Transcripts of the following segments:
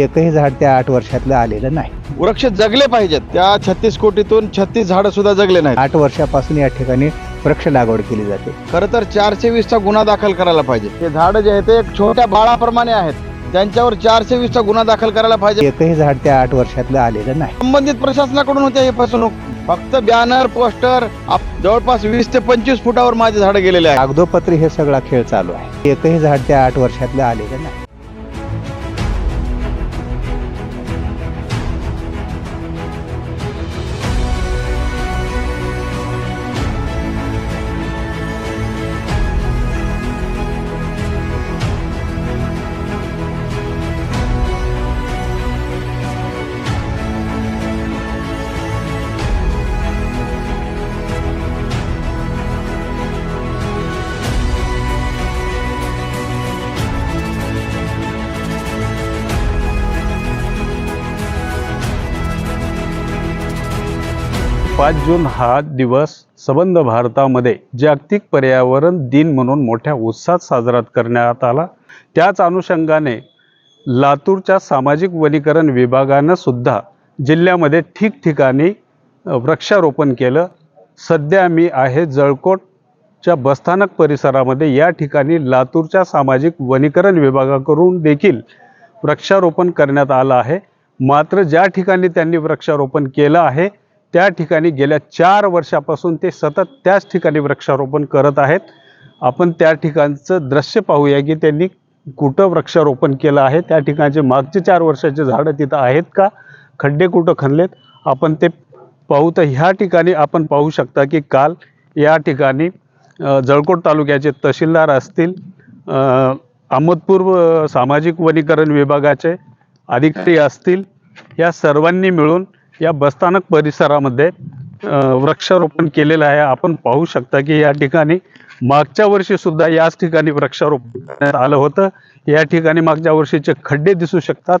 एकही झाड त्या आठ वर्षातलं आलेलं नाही. वृक्ष जगले पाहिजेत. त्या छत्तीस कोटीतून छत्तीस झाडं सुद्धा जगले नाहीत. आठ वर्षापासून या ठिकाणी वृक्ष लागवड केली जाते. खरं तर चारशे वीसचा गुन्हा दाखल करायला पाहिजे. हे झाडं जे आहेत ते एक छोट्या बाळाप्रमाणे आहेत. त्यांच्यावर चारशे वीसचा गुन्हा दाखल करायला पाहिजे. एकही झाड त्या आठ वर्षातलं आलेलं नाही. संबंधित प्रशासनाकडून होते हे फसवणूक. फक्त बॅनर पोस्टर जवळपास वीस ते पंचवीस फुटावर माझे झाडं गेलेले आहेत. कागदोपत्री हे सगळा खेळ चालू आहे. एकही झाड त्या आठ वर्षातलं आलेलं नाही. पाच जून हा दिवस संबंध भारतामध्ये जागतिक पर्यावरण दिन म्हणून मोठ्या उत्साहात साजरा करण्यात आला. त्याच अनुषंगाने लातूरच्या सामाजिक वनीकरण विभागानं सुद्धा जिल्ह्यामध्ये ठिकठिकाणी वृक्षारोपण केलं. सध्या मी आहे जळकोटच्या बसस्थानक परिसरामध्ये. या ठिकाणी लातूरच्या सामाजिक वनीकरण विभागाकडून देखील वृक्षारोपण करण्यात आलं आहे. मात्र ज्या ठिकाणी त्यांनी वृक्षारोपण केलं आहे त्या ठिकाणी गेल्या चार वर्षापासून ते सतत त्याच ठिकाणी वृक्षारोपण करत आहेत. आपण त्या ठिकाणचं दृश्य पाहूया की त्यांनी कुठं वृक्षारोपण केलं आहे त्या ठिकाणचे मागचे चार वर्षाचे झाडं तिथं आहेत का खड्डे कुठं खणलेत आपण ते पाहू तर ह्या ठिकाणी आपण पाहू शकता की काल या ठिकाणी जळकोट तालुक्याचे तहसीलदार असतील अहमदपूर सामाजिक वनीकरण विभागाचे अधिकारी असतील या सर्वांनी मिळून या बसस्थानक परिसरामध्ये वृक्षारोपण केलेलं आहे. आपण पाहू शकता की या ठिकाणी मागच्या वर्षीसुद्धा याच ठिकाणी वृक्षारोपण करण्यात आलं होतं. या ठिकाणी मागच्या वर्षीचे खड्डे दिसू शकतात.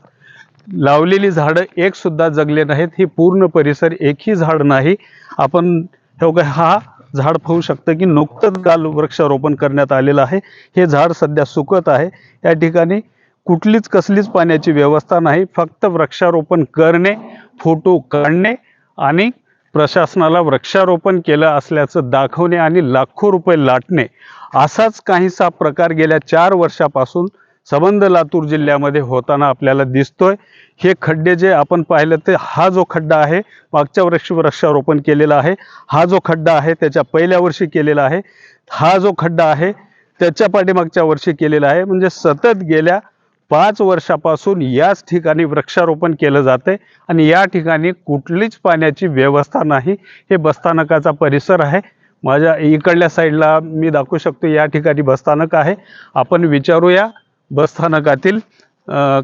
लावलेली झाडं एकसुद्धा जगले नाहीत. ही पूर्ण परिसर एकही झाड नाही. आपण हे हा झाड पाहू शकतं की नुकतंच काल वृक्षारोपण करण्यात आलेलं आहे. हे झाड सध्या सुकत आहे. या ठिकाणी कुठलीच कसलीच पाण्याची व्यवस्था नाही. फक्त वृक्षारोपण करणे फोटो काढणे आणि प्रशासनाला वृक्षारोपण केलं असल्याचं दाखवणे आणि लाखो रुपये लाटणे असाच काहीसा प्रकार गेल्या चार वर्षापासून सबंध लातूर जिल्ह्यामध्ये होताना आपल्याला दिसतोय. हे खड्डे जे आपण पाहिलं ते हा जो खड्डा आहे मागच्या वर्षी वृक्षारोपण केलेला आहे हा जो खड्डा आहे त्याच्या पहिल्या वर्षी केलेला आहे हा जो खड्डा आहे त्याच्या पाठीमागच्या वर्षी केलेला आहे. म्हणजे सतत गेल्या पाच वर्षापासून याच ठिकाणी वृक्षारोपण केलं जाते आणि या ठिकाणी कुठलीच पाण्याची व्यवस्था नाही. हे बसस्थानकाचा परिसर आहे. माझ्या इकडल्या साईडला मी दाखवू शकतो या ठिकाणी बसस्थानक आहे. आपण विचारूया बसस्थानकातील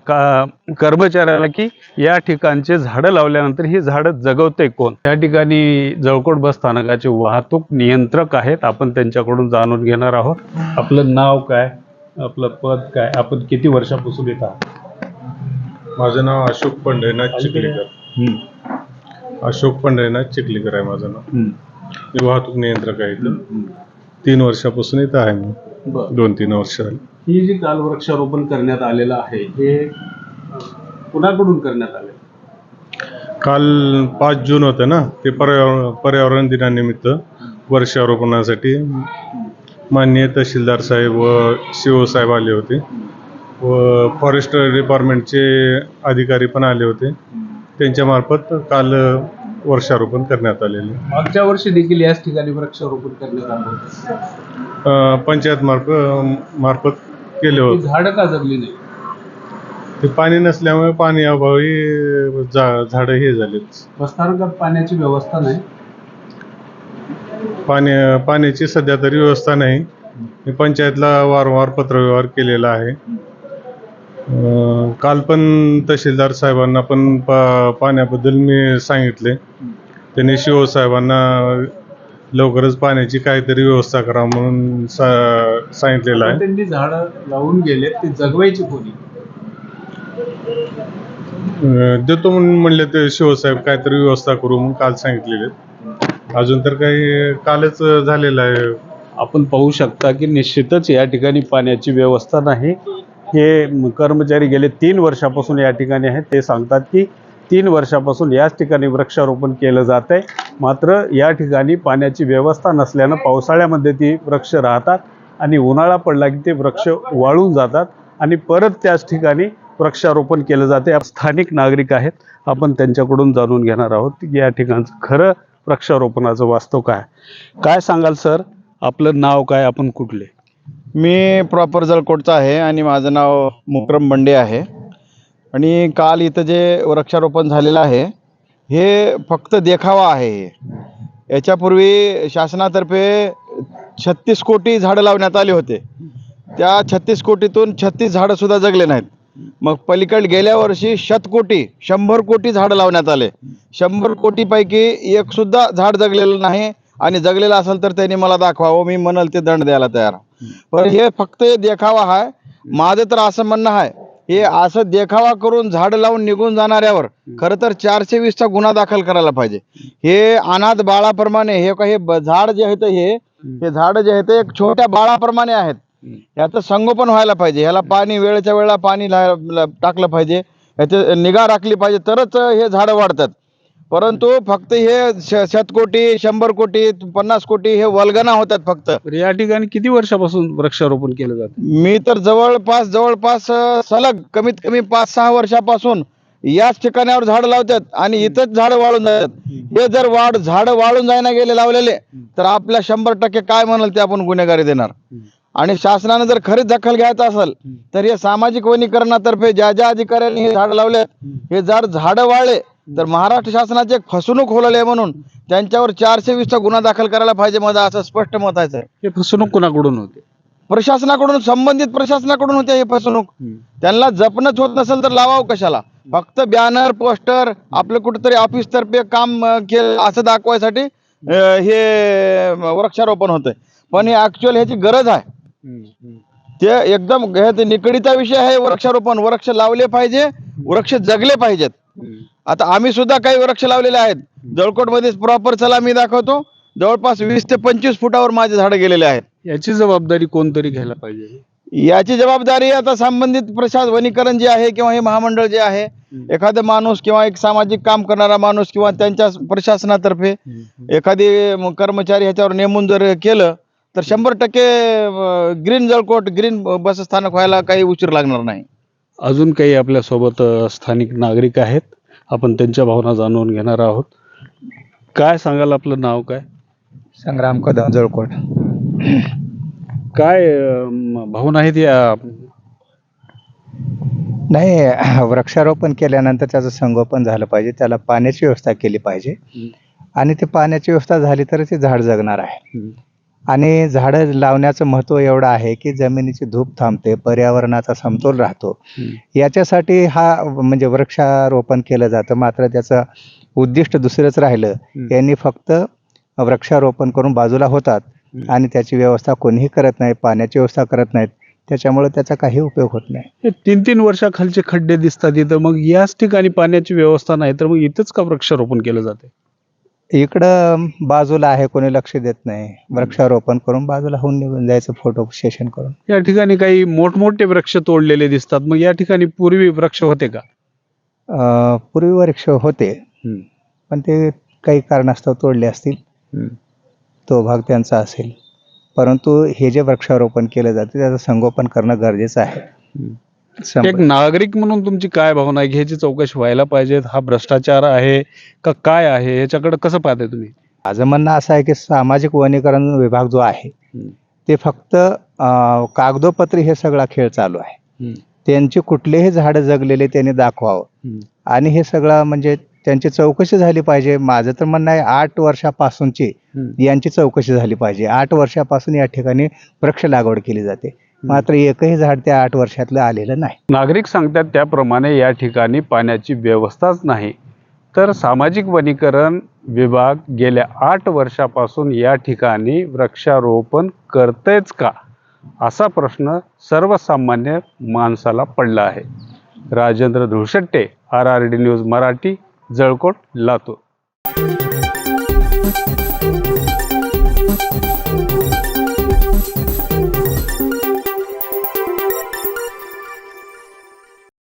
का कर्मचाऱ्याला की या ठिकाणचे झाडं लावल्यानंतर ही झाडं जगवते कोण? या ठिकाणी जळकोट बसस्थानकाचे वाहतूक नियंत्रक आहेत. आपण त्यांच्याकडून जाणून घेणार आहोत. आपलं नाव काय? आपलं पद काय? आपण किती वर्षापासून येत आहात? माझं नाव अशोक पंढरीनाथ चिखलीकर. अशोक पंढरीनाथ चिखलीकर आहे माझं नाव. मी वाहतूक नियंत्रक आहे इथं. तीन वर्षापासून इथं आहे मी. दोन तीन वर्ष ही जी काल वृक्षारोपण करण्यात आलेलं आहे हे कुणाकडून करण्यात आले? काल पाच जून होतं ना ते पर्यावरण पर्यावरण दिनानिमित्त वृक्षारोपणासाठी माननीय तहसीलदार साहेब व शिव साहेब आले होते. व फॉरेस्ट डिपार्टमेंटचे अधिकारी पण आले होते. त्यांच्या मार्फत काल वृक्षारोपण करण्यात आलेले. मागच्या वर्षी देखील याच ठिकाणी वृक्षारोपण करण्यात आलं होतं. पंचायत मार्फत मार्फत केले होते. झाडं का जगली नाही? ते पाणी नसल्यामुळे पाणी अभावी झाडं हे झालेत. बसस्थानकात पाण्याची व्यवस्था नाही? पाणी पाण्याची सध्या तरी व्यवस्था नाही. मी पंचायतला वारंवार पत्रव्यवहार केलेला आहे. काल पण तहसीलदार साहेबांना पण पा पाण्याबद्दल मी सांगितले. त्यांनी शिव साहेबांना लवकरच पाण्याची काहीतरी व्यवस्था करा म्हणून सा सांगितलेलं आहे. त्यांनी झाडं लावून गेले ते जगवायची कोणी? देतो म्हणून म्हणले ते शिवसाहेब काहीतरी व्यवस्था करू म्हणून काल सांगितलेले. अजून तर काही कालच झालेलं आहे. आपण पाहू शकता की निश्चितच या ठिकाणी पाण्याची व्यवस्था नाही. हे कर्मचारी गेले तीन वर्षापासून या ठिकाणी आहेत. ते सांगतात की तीन वर्षापासून याच ठिकाणी वृक्षारोपण केलं जात आहे. मात्र या ठिकाणी पाण्याची व्यवस्था नसल्यानं पावसाळ्यामध्ये ती वृक्ष राहतात आणि उन्हाळा पडला की ते वृक्ष वाळून जातात आणि परत त्याच ठिकाणी वृक्षारोपण केलं जाते. स्थानिक नागरिक आहेत. आपण त्यांच्याकडून जाणून घेणार आहोत या ठिकाणचं खरं वृक्षारोपणाचं वास्तव काय? काय सांगाल सर? आपलं नाव काय? आपण कुठले? मी प्रॉपर जळकोटचा आहे आणि माझं नाव मुक्रम बंडे आहे. आणि काल इथं जे वृक्षारोपण झालेलं आहे हे फक्त देखावा आहे. हे याच्यापूर्वी शासनातर्फे छत्तीस कोटी झाडं लावण्यात आले होते. त्या छत्तीस कोटीतून छत्तीस झाडंसुद्धा जगले नाहीत. मग पलीकडे गेल्या वर्षी शतकोटी शंभर कोटी झाडं लावण्यात आले. शंभर कोटीपैकी एकसुद्धा झाड जगलेलं नाही आणि जगलेलं असेल तर त्यांनी मला दाखवावं मी म्हणाल ते दंड द्यायला तयार. पण हे फक्त हे देखावा आहे माझं तर असं म्हणणं आहे हे असं देखावा करून झाड लावून निघून जाणाऱ्यावर खर तर चारशे वीसचा गुन्हा दाखल करायला पाहिजे. हे अनाथ बाळाप्रमाणे हे काही झाड जे आहे हे हे झाड जे आहे ते एक छोट्या बाळाप्रमाणे आहेत. याचं संगोपन व्हायला पाहिजे. ह्याला पाणी वेळेच्या वेळेला पाणी टाकलं पाहिजे. याची निगा राखली पाहिजे. तरच हे झाडं वाढतात. परंतु फक्त हे शतकोटी शंभर कोटी पन्नास कोटी हे वल्गना होतात फक्त. या ठिकाणी किती वर्षापासून वृक्षारोपण केलं जातं? मी तर जवळपास जवळपास सलग कमीत कमी पाच सहा वर्षापासून याच ठिकाणावर झाडं लावतात आणि इथंच झाडं वाळून जातात. हे जर वाढ झाडं वाळून जायला गेले लावलेले तर आपल्या शंभर टक्के काय म्हणाल ते आपण गुन्हेगारी देणार. आणि शासनानं जर खरीच दखल घ्यायचं असेल तर हे सामाजिक वनीकरणातर्फे ज्या ज्या अधिकाऱ्यांनी हे झाडं लावले हे जर झाडं वाळले तर महाराष्ट्र शासनाचे एक फसवणूक होलेली आहे म्हणून त्यांच्यावर चारशे वीसचा गुन्हा दाखल करायला पाहिजे माझं असं स्पष्ट मत आहे हे फसवणूक कुणाकडून होते? प्रशासनाकडून संबंधित प्रशासनाकडून होते हे फसवणूक. त्यांना जपणच होत नसेल तर लावावं कशाला? फक्त बॅनर पोस्टर आपलं कुठेतरी ऑफिस तर्फे काम केलं असं दाखवायसाठी हे वृक्षारोपण होतंय. पण हे ऍक्च्युअल ह्याची गरज आहे. ते एकदम हे निकडीचा विषय आहे वृक्षारोपण. वृक्ष लावले पाहिजे वृक्ष जगले पाहिजेत. आता आम्ही सुद्धा काही वृक्ष लावलेले आहेत. जळकोटमध्ये प्रॉपर चला मी दाखवतो. जवळपास वीस ते पंचवीस फुटावर माझे झाडं गेलेले आहेत. याची जबाबदारी कोणतरी घ्यायला पाहिजे? याची जबाबदारी आता संबंधित प्रशासन वनीकरण जे आहे किंवा हे महामंडळ जे आहे एखादा माणूस किंवा एक सामाजिक काम करणारा माणूस किंवा त्यांच्या प्रशासनातर्फे एखादी कर्मचारी ह्याच्यावर नेमून जर केलं तर शंभर टक्के ग्रीन जळकोट ग्रीन बस स्थानक व्हायला काही उशीर लागणार नाही. अजून काही आपल्यासोबत अ, स्थानिक नागरिक आहेत. आपण त्यांच्या भावना जाणून घेणार आहोत. काय सांगाल आपलं नाव काय? संग्राम कदम जळकोट. काय अ, म, भावना आहेत या? नाही वृक्षारोपण केल्यानंतर त्याचं संगोपन झालं पाहिजे. त्याला पाण्याची व्यवस्था केली पाहिजे. आणि ते पाण्याची व्यवस्था झाली तर ते झाड जगणार आहे. आणि झाडं लावण्याचं महत्त्व एवढं आहे की जमिनीची धूप थांबते पर्यावरणाचा समतोल राहतो. याच्यासाठी हा म्हणजे वृक्षारोपण केलं जातं. मात्र त्याचं उद्दिष्ट दुसरंच राहिलं. यांनी फक्त वृक्षारोपण करून बाजूला होतात आणि त्याची व्यवस्था कोणीही करत नाही पाण्याची व्यवस्था करत नाहीत. त्याच्यामुळे त्याचा काही उपयोग होत नाही. तीन तीन वर्षाखालचे खड्डे दिसतात इथं. मग याच ठिकाणी पाण्याची व्यवस्था नाही तर मग इथंच का वृक्षारोपण केलं जाते इकडं बाजूला आहे कोणी लक्ष देत नाही. वृक्षारोपण करून बाजूला होऊन निघून जायचं फोटो सेशन करून. या ठिकाणी काही मोठमोठे वृक्ष तोडलेले दिसतात. मग या ठिकाणी पूर्वी वृक्ष होते का? अं, पूर्वी वृक्ष होते. पण ते काही कारणास्तव तोडले असतील. तो भाग त्यांचा असेल. परंतु हे जे वृक्षारोपण केलं जाते त्याचं संगोपन करणं गरजेचं आहे. एक नागरिक म्हणून तुमची काय भावना आहे? की ह्याची चौकशी व्हायला पाहिजे हा भ्रष्टाचार आहे का काय आहे? याच्याकडे कसं पाहताय तुम्ही? माझं म्हणणं असं आहे की सामाजिक वनीकरण विभाग जो आहे ते फक्त अं, कागदोपत्री हे सगळा खेळ चालू आहे. त्यांची कुठलेही झाडं जगलेले त्यांनी दाखवावं. आणि हे सगळं म्हणजे त्यांची चौकशी झाली पाहिजे. माझं तर म्हणणं आहे आठ वर्षापासूनची यांची चौकशी झाली पाहिजे. आठ वर्षापासून या ठिकाणी वृक्ष लागवड केली जाते. मात्र एकही झाड त्या आठ वर्षातलं आलेलं नाही. नागरिक सांगतात त्याप्रमाणे या ठिकाणी पाण्याची व्यवस्थाच नाही. तर सामाजिक वनीकरण विभाग गेल्या आठ वर्षापासून या ठिकाणी वृक्षारोपण करतेच का? असा प्रश्न सर्वसामान्य माणसाला पडला आहे. Rajendra Dhulshette R R D news Marathi Jalkot Latur.